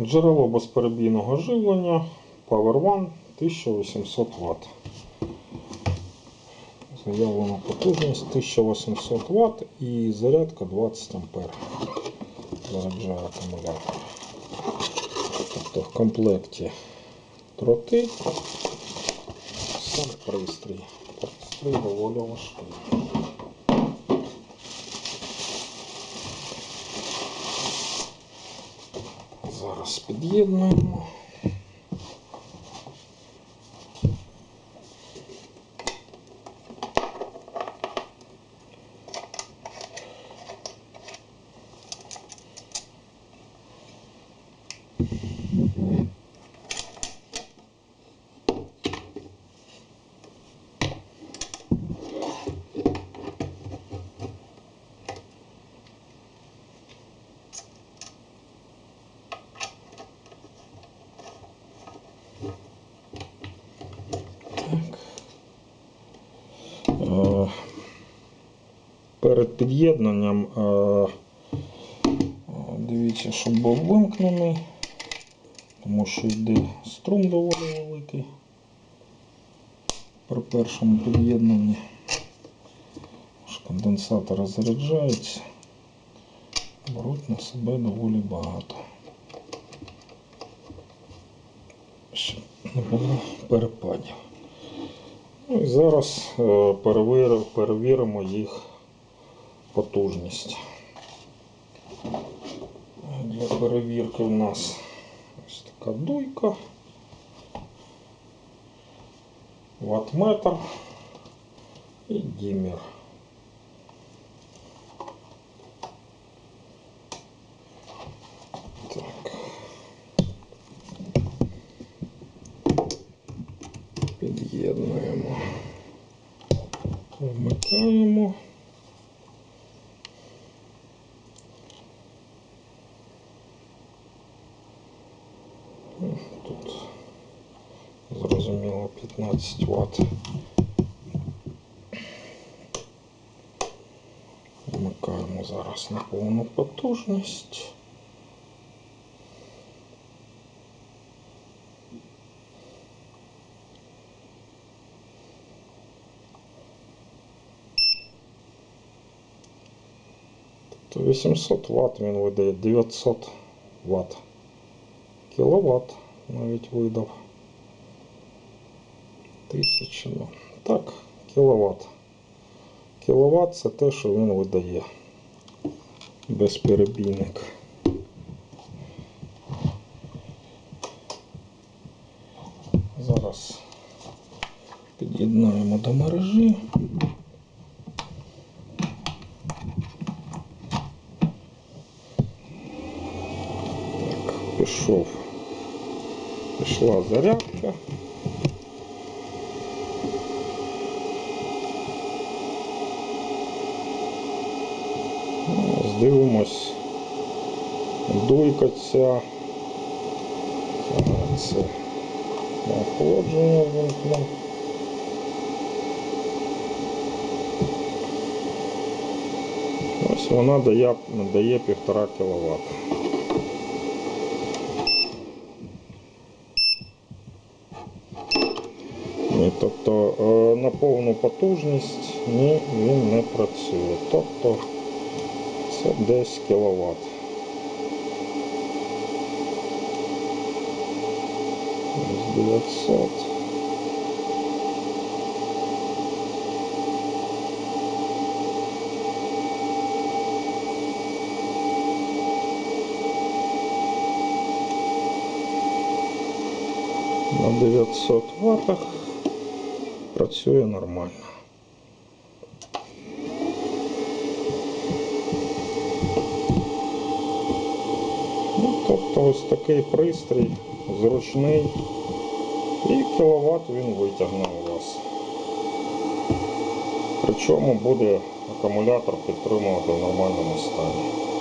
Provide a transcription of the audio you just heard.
Джерело безперебійного живлення Power One 1800 Вт. Заявлена потужність 1800 Вт і зарядка 20 А. Заряджає акумулятор. Тобто в комплекті дроти, сам пристрій. Пристрій доволі важкий. Зараз під'єднуємо. Е, Перед під'єднанням е, е, дивіться, щоб був вимкнений, тому що йде струм доволі великий при першому під'єднанні. Аж Конденсатори заряджаються, беруть на себе доволі багато. Щоб не було перепадів. Ну і зараз е, перевіримо їх потужність. Для перевірки в нас ось така дуйка, ватметр і дімер. Так. Під'єднуємо. Вмикаємо. Тут зрозуміло 15 Вт. Вмикаємо зараз на повну потужність. То 800 Вт він видає 900 Вт. Кіловат навіть видав. Тисяча, ну. Так, кіловат. Кіловат це те, що він видає. Безперебійник. Зараз під'єднаємо до мережі. Так, пішов. Пішла зарядка. Здивимось. Дуйка ця. Це охолодження вимкнув. Ось вона дає, дає 1,5 кВт. Ні, тобто е, на повну потужність ні, він не працює. Тобто це десь кіловат. Десь 900. На 900 ватах працює нормально. Ну, тобто ось такий пристрій зручний і кіловат він витягне у вас. Причому буде акумулятор підтримувати в нормальному стані.